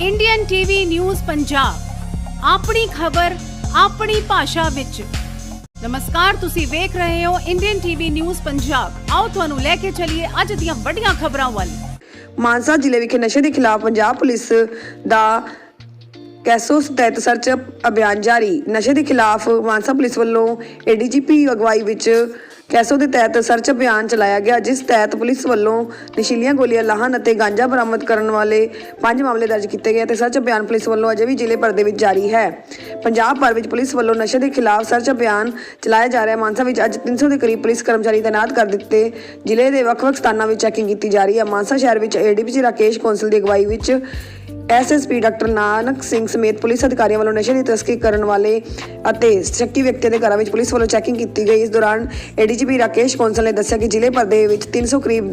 Indian TV news Punjab ਆਪਣੀ ਖਬਰ, ਆਪਣੀ ਭਾਸ਼ਾ ਵਿੱਚ। ਨਮਸਕਾਰ, ਤੁਸੀਂ ਵੇਖ ਰਹੇ ਹੋ ਇੰਡੀਅਨ ਟੀਵੀ ਨਿਊਜ਼ ਪੰਜਾਬ ਆਓ ਤੁਹਾਨੂੰ ਲੈ ਕੇ ਚੱਲੀਏ ਅੱਜ ਦੀਆਂ ਵੱਡੀਆਂ ਖਬਰਾਂ ਵੱਲ। ਮਾਨਸਾ ਜ਼ਿਲ੍ਹੇ ਵਿਖੇ ਨਸ਼ੇ ਦੇ ਖਿਲਾਫ ਪੰਜਾਬ ਪੁਲਿਸ ਦਾ ਕੈਸੋ ਤਹਿਤ ਸਰਚ ਅਭਿਆਨ ਜਾਰੀ। ਨਸ਼ੇ ਦੇ ਖਿਲਾਫ ਮਾਨਸਾ ਪੁਲਿਸ ਵੱਲੋਂ ਏਡੀਜੀਪੀ ਅਗਵਾਈ ਵਿੱਚ ਕੈਸੋ ਦੇ ਤਹਿਤ ਸਰਚ ਅਭਿਆਨ ਚਲਾਇਆ ਗਿਆ, ਜਿਸ ਤਹਿਤ ਪੁਲਿਸ ਵੱਲੋਂ ਨਸ਼ੀਲੀਆਂ ਗੋਲੀਆਂ, ਲਾਹਨ ਅਤੇ ਗਾਂਜਾ ਬਰਾਮਦ ਕਰਨ ਵਾਲੇ ਪੰਜ ਮਾਮਲੇ ਦਰਜ ਕੀਤੇ ਗਏ ਅਤੇ ਸਰਚ ਅਭਿਆਨ ਪੁਲਿਸ ਵੱਲੋਂ ਅਜੇ ਵੀ ਜ਼ਿਲ੍ਹੇ ਭਰ ਦੇ ਵਿੱਚ ਜਾਰੀ ਹੈ। ਪੰਜਾਬ ਭਰ ਵਿੱਚ ਪੁਲਿਸ ਵੱਲੋਂ ਨਸ਼ੇ ਦੇ ਖਿਲਾਫ ਸਰਚ ਅਭਿਆਨ ਚਲਾਇਆ ਜਾ ਰਿਹਾ ਮਾਨਸਾ ਵਿੱਚ ਅੱਜ 300 ਦੇ ਕਰੀਬ ਪੁਲਿਸ ਕਰਮਚਾਰੀ ਤੈਨਾਤ ਕਰ ਦਿੱਤੇ। ਜ਼ਿਲ੍ਹੇ ਦੇ ਵੱਖ-ਵੱਖ ਸਥਾਨਾਂ ਵਿੱਚ ਚੈਕਿੰਗ ਕੀਤੀ ਜਾ ਰਹੀ ਹੈ। ਮਾਨਸਾ ਸ਼ਹਿਰ ਵਿੱਚ ਏਡੀਪੀਸੀ ਰਾਕੇਸ਼ ਕੌਂਸਲ ਦੀ ਅਗਵਾਈ ਵਿੱਚ ਐਸਐਸਪੀ ਡਾਕਟਰ ਨਾਨਕ ਸਿੰਘ ਸਮੇਤ ਪੁਲਿਸ ਅਧਿਕਾਰੀਆਂ ਵੱਲੋਂ ਨਸ਼ੇ ਦੀ ਤਸਕਰੀ ਕਰਨ ਵਾਲੇ ਅਤੇ ਸ਼ੱਕੀ ਵਿਅਕਤੀਆਂ ਦੇ ਘਰਾਂ ਵਿੱਚ ਪੁਲਿਸ ਵੱਲੋਂ ਚੈਕਿੰਗ ਕੀਤੀ ਗਈ। ਇਸ ਦੌਰਾਨ ਏਡੀਜੀਪੀ ਰਾਕੇਸ਼ ਕੌਂਸਲ ਨੇ ਦੱਸਿਆ ਕਿ ਜ਼ਿਲ੍ਹੇ ਭਰ ਦੇ ਵਿੱਚ 300 ਕਰੀਬ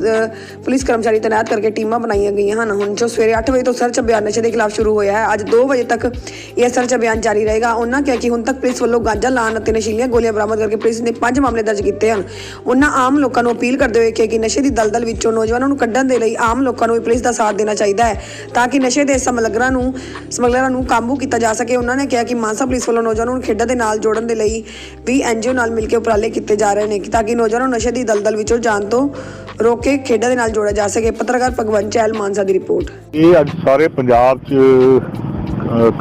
ਪੁਲਿਸ ਕਰਮਚਾਰੀ ਤੈਨਾਤ ਕਰਕੇ ਟੀਮਾਂ ਬਣਾਈਆਂ ਗਈਆਂ ਹਨ। ਹੁਣ ਜੋ ਸਵੇਰੇ 8 ਵਜੇ ਤੋਂ ਸਰਚ ਅਭਿਆਨ ਨਸ਼ੇ ਦੇ ਖਿਲਾਫ ਸ਼ੁਰੂ ਹੋਇਆ ਹੈ, ਅੱਜ 2 ਵਜੇ ਤੱਕ ਇਹ ਸਰਚ ਅਭਿਆਨ ਜਾਰੀ ਰਹੇਗਾ। ਉਹਨਾਂ ਕਿਹਾ ਕਿ ਹੁਣ ਤੱਕ ਪੁਲਿਸ ਵੱਲੋਂ ਗਾਂਜਾ ਲਾਣ ਅਤੇ ਨਸ਼ੀਲੀਆਂ ਗੋਲੀਆਂ ਬਰਾਮਦ ਕਰਕੇ ਪੁਲਿਸ ਨੇ ਪੰਜ ਮਾਮਲੇ ਦਰਜ ਕੀਤੇ ਹਨ। ਉਹਨਾਂ ਆਮ ਲੋਕਾਂ ਨੂੰ ਅਪੀਲ ਕਰਦੇ ਹੋਏ ਕਿਹਾ ਕਿ ਨਸ਼ੇ ਦੀ ਦਲਦਲ ਵਿੱਚੋਂ ਨੌਜਵਾਨਾਂ ਨੂੰ ਕੱਢਣ ਦੇ ਲਈ ਆਮ ਲੋਕਾਂ ਨੂੰ ਵੀ ਪੁਲਿਸ ਦਾ ਸਾਥ ਦੇਣਾ ਚਾਹੀਦਾ ਹੈ, ਤਾਂ ਕਿ ਨਸ਼ੇ ਦੇ ਸਮਗਲਰਾਂ ਨੂੰ ਸਮਗਲਰਾਂ ਨੂੰ ਕਾਬੂ ਕੀਤਾ ਜਾ ਸਕੇ। ਉਹਨਾਂ ਨੇ ਕਿਹਾ ਕਿ ਮਾਨਸਾ ਪੁਲਿਸ ਵੱਲੋਂ ਨੌਜਵਾਨਾਂ ਨੂੰ ਖੇਡਾਂ ਦੇ ਨਾਲ ਜੋੜਨ ਦੇ ਲਈ ਵੀ ਐਨਜੀਓ ਨਾਲ ਮਿਲ ਕੇ ਉਪਰਾਲੇ ਕੀਤੇ ਜਾ ਰਹੇ ਨੇ ਕਿ ਤਾਂ ਕਿ ਨੌਜਵਾਨਾਂ ਨੂੰ ਨਸ਼ੇ ਦੀ ਦਲਦਲ ਵਿੱਚੋਂ ਜਾਣ ਤੋਂ ਰੋਕ ਕੇ ਖੇਡਾਂ ਦੇ ਨਾਲ ਜੋੜਿਆ ਜਾ ਸਕੇ। ਪੱਤਰਕਾਰ ਭਗਵੰਤ ਚਹਿਲ, ਮਾਨਸਾ ਦੀ ਰਿਪੋਰਟ। ਇਹ ਅੱਜ ਸਾਰੇ ਪੰਜਾਬ 'ਚ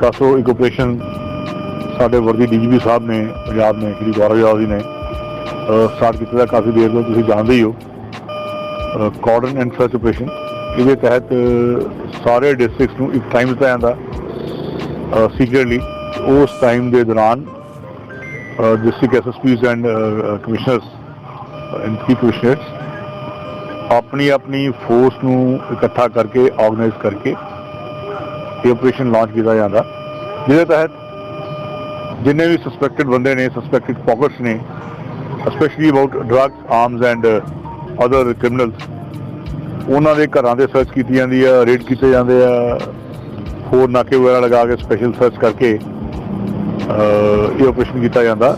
ਕਾਸੋ ਇੱਕ ਆਪਰੇਸ਼ਨ ਸਾਡੇ ਵਰਦੀ ਡੀਜੀਪੀ ਸਾਹਿਬ ਨੇ, ਪੰਜਾਬ ਨੇ, ਸ਼੍ਰੀ ਗੌਰਵ ਯਾਦਵ ਜੀ ਨੇ ਸਟਾਰਟ ਕੀਤਾ ਦਾ ਕਾਫੀ ਦੇਰ ਤੋਂ ਤੁਸੀਂ ਜਾਣਦੇ ਹੀ ਹੋ। ਕਾਰਡਨ ਐਂਡ ਸਰਚ ਆਪਰੇਸ਼ਨ ਇਹਦੇ ਤਹਿਤ ਸਾਰੇ ਡਿਸਟ੍ਰਿਕਟਸ ਨੂੰ ਇੱਕ ਟਾਈਮ ਦਿੱਤਾ ਜਾਂਦਾ ਸੀਕ੍ਰੀਟਲੀ ਉਸ ਟਾਈਮ ਦੇ ਦੌਰਾਨ district SSPs and commissioners and Ki commissioners ਆਪਣੀ ਆਪਣੀ ਫੋਰਸ ਨੂੰ ਇਕੱਠਾ ਕਰਕੇ ਆਰਗੇਨਾਈਜ਼ ਕਰਕੇ ਇਹ ਆਪਰੇਸ਼ਨ ਲਾਂਚ ਕੀਤਾ ਜਾਂਦਾ। ਜਿਹਦੇ ਤਹਿਤ ਜਿੰਨੇ ਵੀ ਸਸਪੈਕਟਡ ਬੰਦੇ ਨੇ ਸਸਪੈਕਟਡ ਪੌਕਟਸ ਨੇ specially about drugs arms and other criminals ਉਹਨਾਂ ਦੇ ਘਰਾਂ ਦੇ ਸਰਚ ਕੀਤੀ ਜਾਂਦੀ ਆ ਰੇਡ ਕੀਤੇ ਜਾਂਦੇ ਆ, ਹੋਰ ਨਾਕੇ ਵਗੈਰਾ ਲਗਾ ਕੇ ਸਪੈਸ਼ਲ ਸਰਚ ਕਰਕੇ ਇਹ ਆਪਰੇਸ਼ਨ ਕੀਤਾ ਜਾਂਦਾ।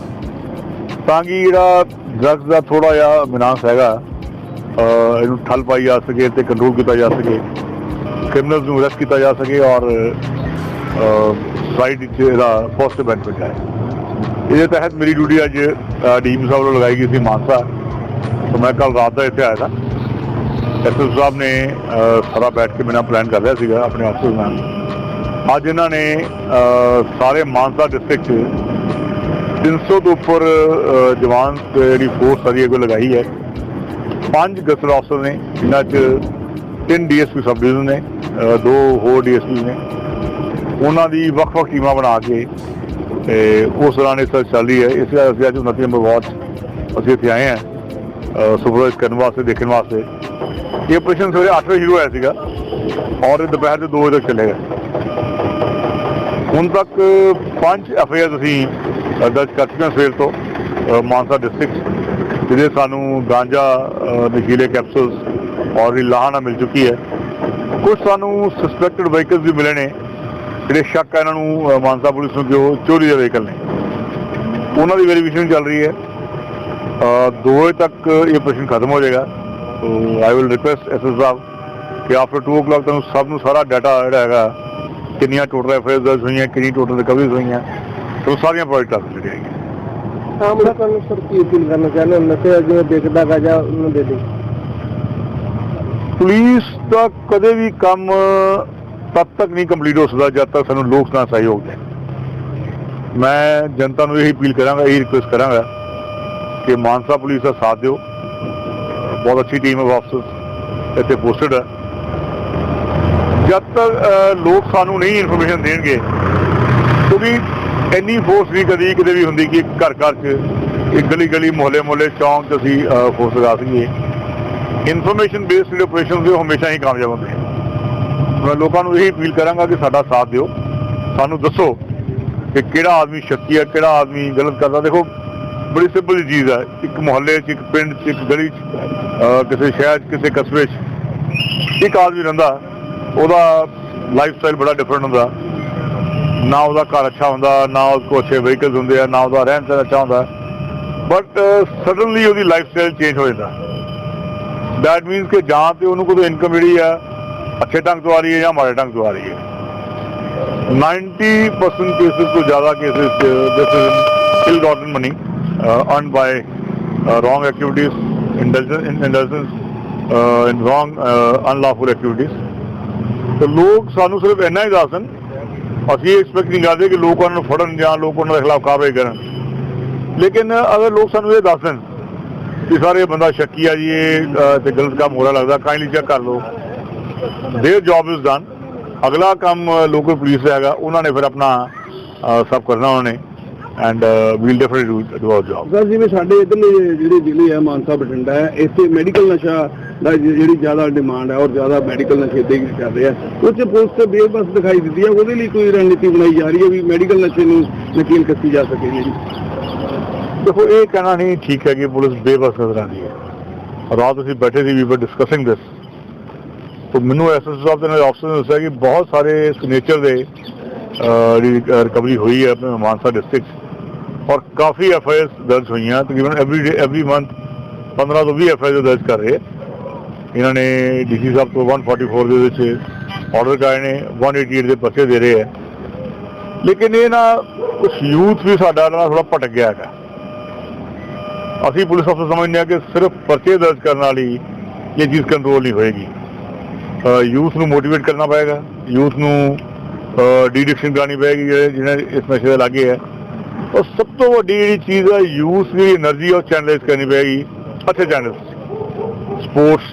ਤਾਂ ਕਿ ਜਿਹੜਾ ਡਰੱਗਸ ਦਾ ਥੋੜਾ ਜਿਹਾ ਮਿਨਾਸ ਹੈਗਾ ਇਹਨੂੰ ਠੱਲ ਪਾਈ ਜਾ ਸਕੇ ਤੇ ਕੰਟਰੋਲ ਕੀਤਾ ਜਾ ਸਕੇ ਕ੍ਰਿਮੀਨਲਸ ਨੂੰ ਅਰੈਸਟ ਕੀਤਾ ਜਾ ਸਕੇ ਔਰ ਸਾਈਡ ਵਿੱਚ ਇਹਦਾ ਪੋਜ਼ਿਟਿਵ ਬੈਨੀਫਿਟ ਹੈ। ਇਹਦੇ ਤਹਿਤ ਮੇਰੀ ਡਿਊਟੀ ਅੱਜ ਡੀਮ ਸਾਹਿਬ ਵੱਲੋਂ ਲਗਾਈ ਗਈ ਸੀ ਮਾਨਸਾ। ਤਾਂ ਮੈਂ ਕੱਲ ਰਾਤ ਦਾ ਇੱਥੇ ਆਇਆ था ਐਸਐਸ ਸਾਹਿਬ ਨੇ ਸਾਰਾ ਬੈਠ ਕੇ ਮੇਰਾ ਪਲਾਨ ਕਰ ਲਿਆ ਸੀਗਾ ਆਪਣੇ ਅਫਸਰ ਨਾਲ। ਅੱਜ ਇਹਨਾਂ ਨੇ ਸਾਰੇ ਮਾਨਸਾ ਡਿਸਟ੍ਰਿਕਟ 'ਚ 300 ਤੋਂ ਉੱਪਰ ਜਵਾਨ ਜਿਹੜੀ ਫੋਰਸ ਸਾਡੀ ਅੱਗੇ ਲਗਾਈ ਹੈ। ਪੰਜ ਗਸਰ ਅਫਸਰ ਨੇ, ਜਿਨ੍ਹਾਂ 'ਚ ਤਿੰਨ ਡੀਐਸਪੀ ਸਬ ਡਿਵੀਜ਼ਨ ਨੇ ਦੋ ਹੋਰ ਡੀਐਸਪੀ ਨੇ। ਉਹਨਾਂ ਦੀ ਵੱਖ-ਵੱਖ ਟੀਮਾਂ ਬਣਾ ਕੇ ਤੇ ਉਸ ਦੌਰਾਨ ਇਹ ਸਰਚ ਚੱਲ ਰਹੀ ਹੈ। ਇਸ ਕਰਕੇ ਅਸੀਂ ਅੱਜ 29 ਨੰਬਰ ਵਾਰਡ ਅਸੀਂ ਇੱਥੇ ਆਏ ਹਾਂ ਸੁਪਰਵਾਈਜ਼ ਕਰਨ ਵਾਸਤੇ, ਦੇਖਣ ਵਾਸਤੇ। ਇਹ ਆਪਰੇਸ਼ਨ ਸਵੇਰੇ 8 ਵਜੇ ਸ਼ੁਰੂ ਹੋਇਆ ਸੀਗਾ ਔਰ ਇਹ ਦੁਪਹਿਰ ਦੇ 2 ਵਜੇ ਤੱਕ ਚੱਲੇਗਾ। ਹੁਣ ਤੱਕ ਪੰਜ ਐਫਆਈਆਰ ਅਸੀਂ ਦਰਜ ਕਰ ਚੁੱਕੇ ਹਾਂ ਸਵੇਰ ਤੋਂ ਮਾਨਸਾ ਡਿਸਟ੍ਰਿਕਟ ਜਿਹਦੇ ਸਾਨੂੰ ਗਾਂਜਾ ਨਸ਼ੀਲੇ ਕੈਪਸੂਲਸ ਔਰ ਵੀ ਲਾਹਣਾ ਮਿਲ ਚੁੱਕੀ ਹੈ। ਕੁਝ ਸਾਨੂੰ ਸਸਪੈਕਟਡ ਵਹੀਕਲਸ ਵੀ ਮਿਲੇ ਨੇ, ਜਿਹੜੇ ਸ਼ੱਕ ਹੈ ਇਹਨਾਂ ਨੂੰ ਮਾਨਸਾ ਪੁਲਿਸ ਨੂੰ ਕਿ ਉਹ ਚੋਰੀ ਦੇ ਵਹੀਕਲ ਨੇ। ਉਹਨਾਂ ਦੀ ਵੈਰੀਫਿਕੇਸ਼ਨ ਚੱਲ ਰਹੀ ਹੈ। 2 ਵਜੇ ਤੱਕ ਇਹ ਆਪਰੇਸ਼ਨ ਖਤਮ ਹੋ ਜਾਏਗਾ। So I will request SS ਸਾਹਿਬ ਕਿ ਆਫਟਰ 2 o'clock ਤੁਹਾਨੂੰ ਸਭ ਨੂੰ ਸਾਰਾ ਡਾਟਾ ਜਿਹੜਾ ਹੈਗਾ ਕਿੰਨੀਆਂ ਟੋਟਲ ਦਰਜ ਹੋਈਆਂ ਕਿੰਨੀ ਟੋਟਲ ਰਿਕਵਰੀਜ਼ ਹੋਈਆਂ ਉਹ ਸਾਰੀਆਂ ਪ੍ਰੋਜੈਕਟ ਦਿੱਤੀਆਂ ਜਾਏਗੀਆਂ ਆਮ ਲੋਕਾਂ ਨੂੰ ਸਰ ਕੀ ਅਪੀਲ ਕਰਨਾ ਚਾਹੁੰਦੇ ਹੋ ਨਸ਼ੇ ਜਿਵੇਂ ਦੇਖਦਾ ਗਾ ਜਾਂ ਉਹਨੂੰ ਦੇ ਦੇ। ਪੁਲਿਸ ਦਾ ਕਦੇ ਵੀ ਕੰਮ ਤਦ ਤੱਕ ਨਹੀਂ ਕੰਪਲੀਟ ਹੋ ਸਕਦਾ ਜਦ ਤੱਕ ਸਾਨੂੰ ਲੋਕ ਨਾਲ ਸਹਿਯੋਗ ਦੇਣ। ਮੈਂ ਜਨਤਾ ਨੂੰ ਇਹੀ ਅਪੀਲ ਕਰਾਂਗਾ ਇਹੀ ਰਿਕੁਐਸਟ ਕਰਾਂਗਾ ਕਿ ਮਾਨਸਾ ਪੁਲਿਸ ਦਾ ਸਾਥ ਦਿਓ। ਬਹੁਤ ਅੱਛੀ ਟੀਮ ਹੈ ਵਾਪਸ। ਇੱਥੇ ਪੋਸਟਡ ਹੈ। ਜਦ ਤੱਕ ਲੋਕ ਸਾਨੂੰ ਨਹੀਂ ਇਨਫੋਰਮੇਸ਼ਨ ਦੇਣਗੇ, ਕਿਉਂਕਿ ਇੰਨੀ ਫੋਰਸ ਨਹੀਂ ਕਦੀ ਕਿਤੇ ਵੀ ਹੁੰਦੀ ਕਿ ਘਰ ਘਰ 'ਚ ਇੱਕ ਗਲੀ ਗਲੀ ਮੁਹੱਲੇ ਮੁਹੱਲੇ ਚੌਂਕ 'ਚ ਅਸੀਂ ਫੋਰਸ ਲਗਾ ਸਕੀਏ। ਇਨਫੋਰਮੇਸ਼ਨ ਬੇਸਡ ਜਿਹੜੇ ਆਪਰੇਸ਼ਨ ਹੁੰਦੇ ਉਹ ਹਮੇਸ਼ਾ ਹੀ ਕਾਮਯਾਬ ਹੁੰਦੇ ਮੈਂ ਲੋਕਾਂ ਨੂੰ ਇਹੀ ਅਪੀਲ ਕਰਾਂਗਾ ਕਿ ਸਾਡਾ ਸਾਥ ਦਿਓ। ਸਾਨੂੰ ਦੱਸੋ ਕਿ ਕਿਹੜਾ ਆਦਮੀ ਸ਼ੱਕੀ ਹੈ, ਕਿਹੜਾ ਆਦਮੀ ਗਲਤ ਕਰਦਾ। ਦੇਖੋ ਬੜੀ ਸਿੰਪਲ ਚੀਜ਼ ਹੈ ਇੱਕ ਮੁਹੱਲੇ 'ਚ, ਇੱਕ ਪਿੰਡ 'ਚ, ਇੱਕ ਗਲੀ 'ਚ ਕਿਸੇ ਸ਼ਹਿਰ 'ਚ, ਕਿਸੇ ਕਸਬੇ 'ਚ। ਇੱਕ ਆਦਮੀ ਰਹਿੰਦਾ, ਉਹਦਾ ਲਾਈਫ ਸਟਾਈਲ ਬੜਾ ਡਿਫਰੈਂਟ ਹੁੰਦਾ। ਨਾ ਉਹਦਾ ਘਰ ਅੱਛਾ ਹੁੰਦਾ, ਨਾ ਉਹ ਕੋਲ ਅੱਛੇ ਵਹੀਕਲਸ ਹੁੰਦੇ ਆ, ਨਾ ਉਹਦਾ ਰਹਿਣ ਸਹਿਣ ਅੱਛਾ ਹੁੰਦਾ। ਬਟ ਸਡਨਲੀ ਉਹਦੀ ਲਾਈਫ ਸਟਾਈਲ ਚੇਂਜ ਹੋ ਜਾਂਦਾ। ਦੈਟ ਮੀਨਸ ਕਿ ਜਾਂ ਤੇ ਉਹਨੂੰ ਕੋਈ ਇਨਕਮ ਜਿਹੜੀ ਆ, ਅੱਛੇ ਢੰਗ ਤੋਂ ਆ ਰਹੀ ਹੈ ਜਾਂ ਮਾੜੇ ਢੰਗ ਤੋਂ ਆ ਰਹੀ ਹੈ। 90% cases ਤੋਂ ਜ਼ਿਆਦਾ cases uh, this is ill gotten money Uh, earned by uh, wrong activities indulgence in indulgence uh, in wrong uh, unlawful activities. ਤੇ ਲੋਕ ਸਾਨੂੰ ਸਿਰਫ ਇੰਨਾ ਹੀ ਦੱਸਣ ਅਸੀਂ ਐਕਸਪੈਕਟ ਨਹੀਂ ਕਰਦੇ ਕਿ ਲੋਕ ਉਹਨਾਂ ਨੂੰ ਫੜਨ ਜਾਂ ਲੋਕ ਉਹਨਾਂ ਦੇ ਖਿਲਾਫ ਕਾਰਵਾਈ ਕਰਨ। ਲੇਕਿਨ ਅਗਰ ਲੋਕ ਸਾਨੂੰ ਇਹ ਦੱਸ ਦੇਣ ਕਿ ਸਾਰੇ ਬੰਦਾ ਸ਼ੱਕੀ ਆ ਜੀ ਇਹ ਤੇ ਗਲਤ ਕੰਮ ਹੋ ਰਿਹਾ ਲੱਗਦਾ ਕਾਈਂਡਲੀ ਚੈੱਕ ਕਰ ਲਓ। ਦੇਅਰ ਜੌਬ ਇਜ਼ ਡਨ ਅਗਲਾ ਕੰਮ ਲੋਕਲ ਪੁਲਿਸ ਦਾ ਹੈਗਾ ਉਹਨਾਂ ਨੇ ਫਿਰ ਆਪਣਾ ਸਭ ਕਰਨਾ ਉਹਨਾਂ ਨੇ। And we'll definitely do our job sir ਜਿਵੇਂ ਸਾਡੇ ਇਧਰਲੇ ਜਿਹੜੇ ਜ਼ਿਲ੍ਹੇ ਆ ਮਾਨਸਾ ਬਠਿੰਡਾ ਹੈ ਇੱਥੇ ਮੈਡੀਕਲ ਨਸ਼ਾ ਦਾ ਜਿਹੜੀ ਜ਼ਿਆਦਾ ਡਿਮਾਂਡ ਹੈ ਔਰ ਜ਼ਿਆਦਾ ਮੈਡੀਕਲ ਨਸ਼ੇ ਦੇ ਚੱਲ ਰਿਹਾ। ਉਹ 'ਚ ਪੁਲਿਸ ਤੇ ਬੇਬਸ ਦਿਖਾਈ ਦਿੰਦੀ ਹੈ ਉਹਦੇ ਲਈ ਕੋਈ ਰਣਨੀਤੀ ਬਣਾਈ ਜਾ ਰਹੀ ਹੈ ਵੀ ਮੈਡੀਕਲ ਨਸ਼ੇ ਨੂੰ ਨਕੀਲ ਕੱਸੀ ਜਾ ਸਕੇ ਜੀ। ਦੇਖੋ ਇਹ ਕਹਿਣਾ ਨਹੀਂ ਠੀਕ ਹੈ ਕਿ ਪੁਲਿਸ ਬੇਬਸ ਨਜ਼ਰ ਆਉਂਦੀ ਹੈ। ਰਾਤ ਅਸੀਂ ਬੈਠੇ ਸੀ ਵੀ ਵਰ ਡਿਸਕਸਿੰਗ ਦਿਸ तो ਮੈਨੂੰ ਐਸਐਸ ਸਾਹਿਬ ਦੇ ਨਾਲ ਅਫਸਰ ਨੇ ਦੱਸਿਆ ਕਿ ਬਹੁਤ ਸਾਰੇ ਸਿਗਨੇਚਰ ਦੇ ਰਿਕਵਰੀ ਹੋਈ ਹੈ ਆਪਣੇ ਮਾਨਸਾ ਡਿਸਟ੍ਰਿਕਟ ਔਰ ਕਾਫੀ ਐਫਆਈਆਰਸ ਦਰਜ ਹੋਈਆਂ, ਤਕਰੀਬਨ ਐਵਰੀ ਡੇ ਐਵਰੀ ਮੰਥ 15 ਤੋਂ 20 ਐਫਆਈਆਰ ਦਰਜ ਕਰ ਰਹੇ ਇਹਨਾਂ ਨੇ ਡੀਸੀ ਸਾਹਿਬ ਤੋਂ 144 ਦੇ ਵਿੱਚ ਆਰਡਰ ਕਰਾਏ ਨੇ 188 ਦੇ ਪਰਚੇ ਦੇ ਰਹੇ ਹੈ ਲੇਕਿਨ ਇਹ ਨਾ ਕੁਝ ਯੂਥ ਵੀ ਸਾਡਾ ਨਾ ਥੋੜਾ ਭਟਕ ਗਿਆ ਹੈਗਾ। ਅਸੀਂ ਪੁਲਿਸ ਅਫਸਰ ਸਮਝਦੇ ਹਾਂ ਕਿ ਸਿਰਫ ਪਰਚੇ ਦਰਜ ਕਰਨ ਵਾਲੀ ਇਹ ਚੀਜ਼ ਕੰਟਰੋਲ ਨਹੀਂ ਹੋਏਗੀ। ਯੂਥ ਨੂੰ ਮੋਟੀਵੇਟ ਕਰਨਾ ਪਏਗਾ ਯੂਥ ਨੂੰ ਡੀਡਿਕਸ਼ਨ ਕਰਨੀ ਪਏਗੀ ਜਿਹੜੇ, ਜਿਹਨਾਂ ਇਸ ਨਸ਼ੇ ਦੇ ਲਾਗੇ ਹੈ ਔਰ ਸਭ ਤੋਂ ਵੱਡੀ ਜਿਹੜੀ ਚੀਜ਼ ਹੈ ਯੂਥ ਦੀ એનર્ਜੀ ਉਹ ਚੈਨਲਾਈਜ਼ ਕਰਨੀ ਪੈਗੀ ਅੱਛੇ ਚੈਨਲ ਸਪੋਰਟਸ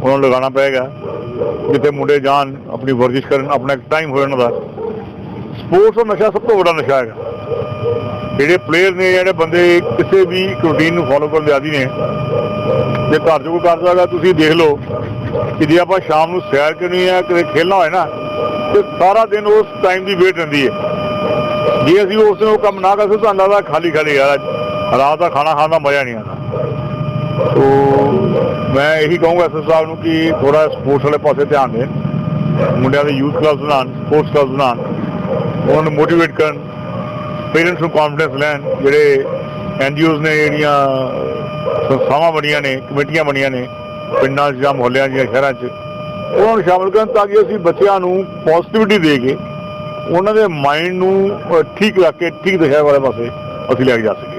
ਉਹਨਾਂ ਨੂੰ ਲਗਾਉਣਾ ਪਏਗਾ। ਜਿੱਥੇ ਮੁੰਡੇ ਜਾਣ, ਆਪਣੀ ਵਰਜਿਸ਼ ਕਰਨ, ਆਪਣਾ ਟਾਈਮ ਹੋ ਜਾਂਦਾ। ਸਪੋਰਟਸ ਦਾ ਨਸ਼ਾ ਸਭ ਤੋਂ ਵੱਡਾ ਨਸ਼ਾ ਹੈਗਾ। ਜਿਹੜੇ ਪਲੇਅਰ ਨੇ, ਜਿਹੜੇ ਬੰਦੇ ਕਿਸੇ ਵੀ ਰੂਟੀਨ ਨੂੰ ਫੋਲੋ ਕਰਨ ਦੇ ਆਦੀ ਨੇ, ਜੇ ਘਰ ਜੋ ਕੋਈ ਕਰਦਾ ਹੈਗਾ, ਤੁਸੀਂ ਦੇਖ ਲਓ ਕਿ ਜੇ ਆਪਾਂ ਸ਼ਾਮ ਨੂੰ ਸੈਰ ਕਰਨੀ ਹੈ ਕਦੇ ਖੇਲਣਾ ਹੋਏ ਨਾ, ਤੇ ਸਾਰਾ ਦਿਨ ਉਸ ਟਾਈਮ ਦੀ ਵੇਟ ਰਹਿੰਦੀ ਹੈ। ਜੇ ਅਸੀਂ ਉਸ ਨੂੰ ਉਹ ਕੰਮ ਨਾ ਕਰਦੇ ਤਾਂ ਲੱਗਦਾ ਖਾਲੀ ਖਾਲੀ ਯਾਰ, ਰਾਤ ਦਾ ਖਾਣਾ ਖਾਣ ਦਾ ਮਜ਼ਾ ਨਹੀਂ ਆਉਂਦਾ। ਸੋ ਮੈਂ ਇਹੀ ਕਹੂੰਗਾ ਐਸਐਸ ਸਾਹਿਬ ਨੂੰ ਕਿ ਥੋੜਾ ਸਪੋਰਟਸ ਵਾਲੇ ਪਾਸੇ ਧਿਆਨ ਦੇਣ, ਮੁੰਡਿਆਂ ਦੇ ਯੂਥ ਕਲੱਬਸ ਬਣਾਉਣ ਸਪੋਰਟਸ ਕਲੱਬਸ ਬਣਾਉਣ, ਉਹਨਾਂ ਨੂੰ ਮੋਟੀਵੇਟ ਕਰਨ ਪੇਰੈਂਟਸ ਨੂੰ ਕੌਨਫੀਡੈਂਸ ਲੈਣ, ਜਿਹੜੇ ਐਨਜੀਓਜ਼ ਨੇ, ਜਿਹੜੀਆਂ ਸੰਸਥਾਵਾਂ ਬਣੀਆਂ ਨੇ, ਕਮੇਟੀਆਂ ਬਣੀਆਂ ਨੇ, ਪਿੰਡਾਂ 'ਚ ਜਾਂ ਮੁਹੱਲਿਆਂ 'ਚ ਜਾਂ ਸ਼ਹਿਰਾਂ 'ਚ, ਉਹਨਾਂ ਨੂੰ ਸ਼ਾਮਲ ਕਰਨ ਤਾਂ ਕਿ ਅਸੀਂ ਬੱਚਿਆਂ ਨੂੰ ਪੋਜ਼ਿਟਿਵਿਟੀ ਦੇ ਕੇ ਉਹਨਾਂ ਦੇ ਮਾਈਂਡ ਨੂੰ ਠੀਕ ਰੱਖ ਕੇ, ਠੀਕ ਦਿਸ਼ਾ ਵਾਲੇ ਪਾਸੇ ਅਸੀਂ ਲੈ ਕੇ ਜਾ ਸਕੀਏ।